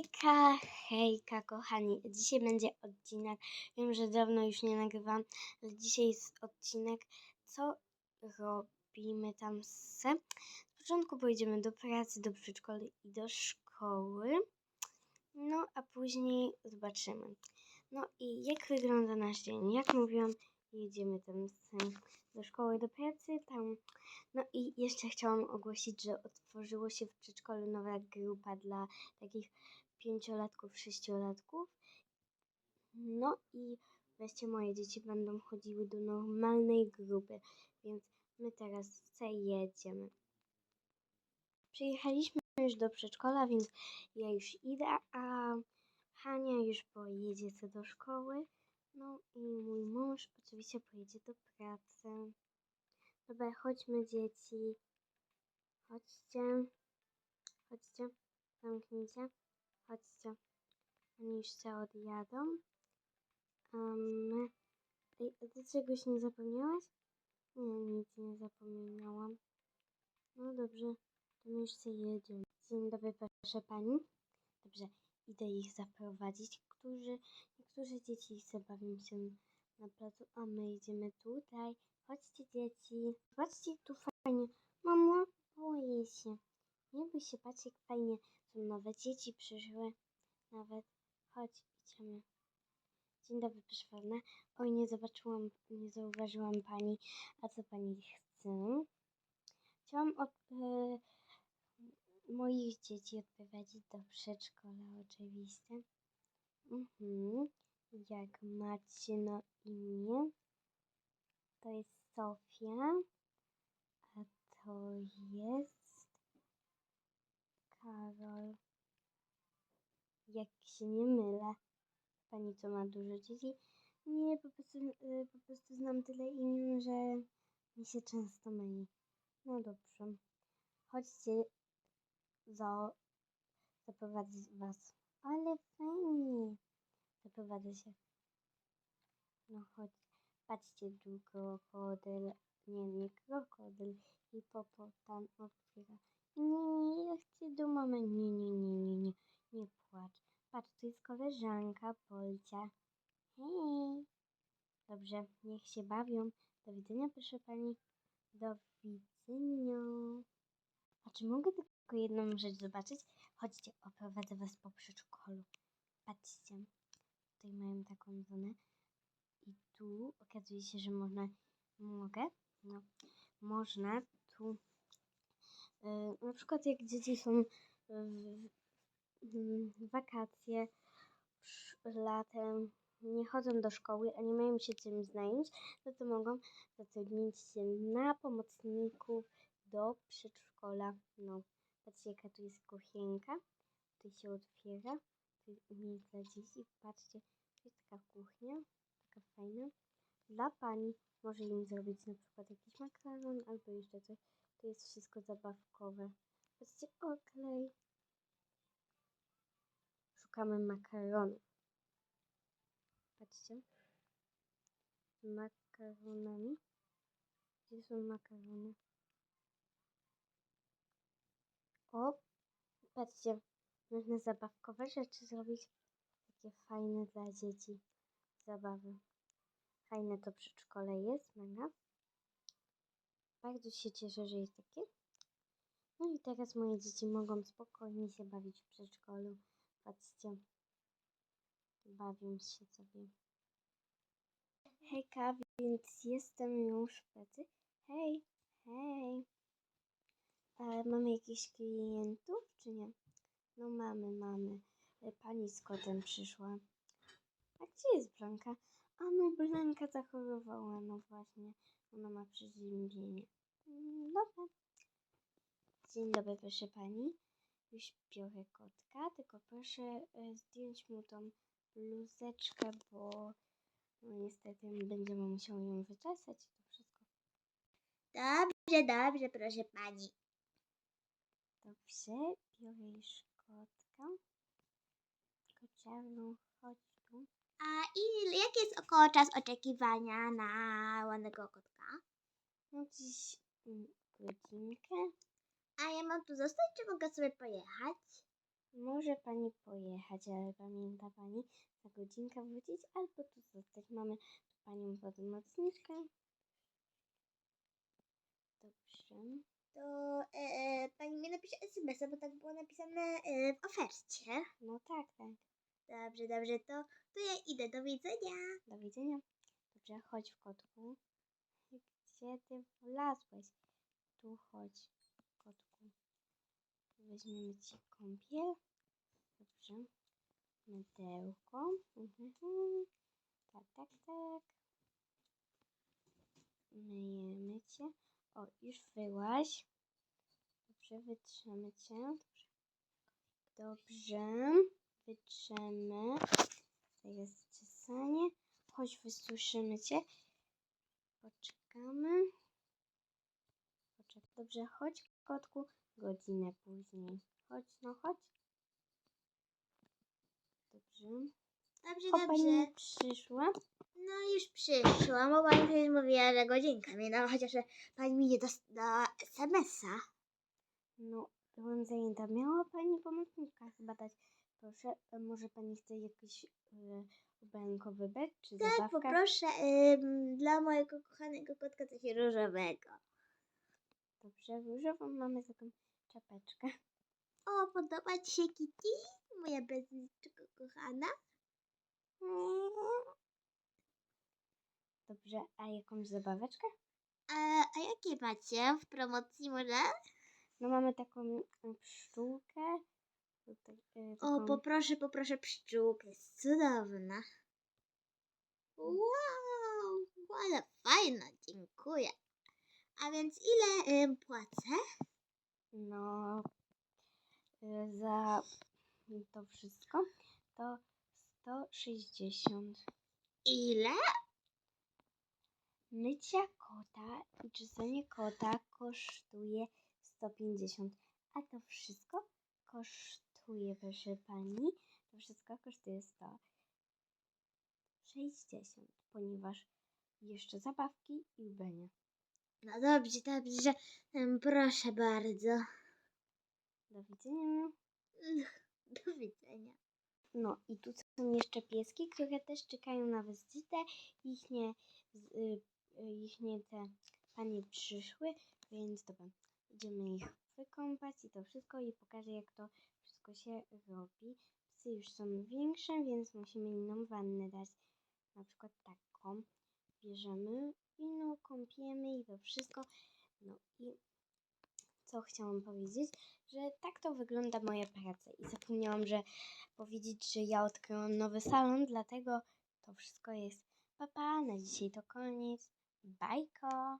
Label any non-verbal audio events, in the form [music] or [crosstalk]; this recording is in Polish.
Hejka, hejka kochani. Dzisiaj będzie odcinek. Wiem, że dawno już nie nagrywam, ale dzisiaj jest odcinek, co robimy tam z... Z początku pojedziemy do pracy, do przedszkola i do szkoły. No, a później zobaczymy. No i jak wygląda nasz dzień? Jak mówiłam, jedziemy tam z, do szkoły, do pracy, tam. No i jeszcze chciałam ogłosić, że otworzyło się w przedszkolu nowa grupa dla takich pięciolatków, sześciolatków. No i wreszcie moje dzieci będą chodziły do normalnej grupy, więc my teraz jedziemy. Przyjechaliśmy już do przedszkola, więc ja już idę, a Hania już pojedzie co do szkoły. No i mój mąż oczywiście pojedzie do pracy. Dobra, chodźmy dzieci. Chodźcie. Chodźcie. Zamknijcie. Chodźcie. Oni już się odjadą. Um, ej, a ty czegoś nie zapomniałaś? Nie, nic nie zapomniałam. No dobrze, to my już jedziemy. Dzień dobry, proszę pani. Dobrze, idę ich zaprowadzić, którzy, niektóre dzieci se bawią się na placu, a my idziemy tutaj. Chodźcie dzieci, patrzcie tu fajnie. Mamo, boję się. Nie bój się, patrz jak fajnie. Są nowe dzieci przyszły. Nawet. Chodź, idziemy. Dzień dobry, proszę pana. Oj, nie zobaczyłam, nie zauważyłam pani. A co pani chce? Chciałam od e, moich dzieci odprowadzić do przedszkola oczywiście. Mhm. Jak macie na imię? To jest Sofia, a to jest Karol. Jak się nie mylę. Pani co ma dużo dzieci? Nie, po prostu, y, po prostu znam tyle imion, że mi się często myli. No dobrze. Chodźcie, za, zaprowadzę was. Ale fajnie. Zaprowadzę się. No chodź. Patrzcie, tu krokodyl. Nie, nie krokodyl. Hipopotam otwiera. Nie, ja chcę do mamy. Nie, nie, nie, nie, nie. Nie płacz. Patrz, tu jest koleżanka Polcia. Hej. Dobrze, niech się bawią. Do widzenia, proszę pani. Do widzenia. A czy mogę tylko jedną rzecz zobaczyć? Chodźcie, oprowadzę was po przedszkolu. Patrzcie. Tutaj mają taką zonę. I tu okazuje się, że można, mogę, no, można tu, na przykład jak dzieci są w, wakacje latem, nie chodzą do szkoły, a nie mają się czym zająć, no to mogą zatrudnić się na pomocników do przedszkola. No, patrzcie jaka tu jest kuchenka, tu się otwiera, tu jest dla dzieci, patrzcie, jest taka kuchnia, taka fajna. Dla pani może im zrobić na przykład jakiś makaron albo jeszcze coś. To jest wszystko zabawkowe. Patrzcie, oklej. Szukamy makaronu. Patrzcie. Makaronami. Gdzie są makarony? O, patrzcie. Można zabawkowe rzeczy zrobić. Takie fajne dla dzieci. Zabawy. Fajne to przedszkole jest, mega. Bardzo się cieszę, że jest takie. No i teraz moje dzieci mogą spokojnie się bawić w przedszkolu. Patrzcie. Bawią się sobie. Hejka, więc jestem już w pracy. Hej, hej. Mamy jakichś klientów, czy nie? No mamy, mamy. Pani z kotem przyszła. A gdzie jest Blanka? A no, Blanka zachorowała, no właśnie. Ona ma przeziębienie. Mm, Dobra. Dzień dobry, proszę pani. Już biorę kotka, tylko proszę e, zdjąć mu tą bluzeczkę, bo no niestety będziemy musiały ją wyczesać i to wszystko. Dobrze, dobrze, proszę pani. Dobrze, biorę już kotka. Kociarną, chodź tu. A i jaki jest około czas oczekiwania na ładnego kotka? No dziś mm, godzinkę. A ja mam tu zostać, czy mogę sobie pojechać? Może pani pojechać, ale pamięta pani za godzinkę wrócić albo tu zostać. Mamy tu panią pomocniczkę. Dobrze. To e, pani mi napisze SMS-a, bo tak było napisane e, w ofercie. No tak, tak. Dobrze, dobrze, to, to ja idę. Do widzenia. Do widzenia. Dobrze, chodź w kotku. Gdzie ty wlazłeś? Tu chodź, kotku. Weźmiemy ci kąpiel. Dobrze. Mydełko. Mhm. Tak, tak, tak. Myjemy cię. O, już wyłaś. Dobrze, wytrzemy cię. Dobrze. Dobrze. Wytrzemy. Teraz czesanie. Chodź, wysuszymy cię. Poczekamy. Poczek Dobrze, chodź, kotku. Godzinę później. Chodź, no chodź. Dobrze. Dobrze, dobrze. przyszła. No już przyszłam, bo pani przecież mówiła, że godzinka minęła, chociaż że pani mi nie dostała SMS-a. No, byłem zajęta. Miała pani pomocnika chyba dać. Proszę, e, może pani chce jakiś e, ubranko wybrać, czy Tak, zabawkę? poproszę ym, dla mojego kochanego kotka coś różowego. Dobrze, różową mamy taką czapeczkę. O, podoba ci się Kitty? Moja bezliczko kochana? Dobrze, a jakąś zabaweczkę? A, a jakie macie w promocji może? No mamy taką e, pszczółkę. Tutaj, e, O, taką... poproszę, poproszę pszczółkę, jest cudowna. Wow, ale fajna, dziękuję. A więc ile ym, płacę? No, y, za to wszystko to 160. Ile? Mycia kota i czyszczenie kota kosztuje 150, a to wszystko kosztuje, proszę pani, to wszystko kosztuje 160, ponieważ jeszcze zabawki i ubrania. No dobrze, dobrze, ym, proszę bardzo. Do widzenia. [laughs] Do widzenia. No i tu są jeszcze pieski, które też czekają na wizytę. Ich nie, y, y, ich nie te panie przyszły, więc dobra, idziemy ich wykąpać i to wszystko i pokażę jak to się robi. Psy już są większe, więc musimy inną wannę dać. Na przykład taką. Bierzemy i no kąpiemy i to wszystko. No i co chciałam powiedzieć, że tak to wygląda moja praca. I zapomniałam, że powiedzieć, że ja odkryłam nowy salon, dlatego to wszystko jest. Papa, na dzisiaj to koniec. Bajko!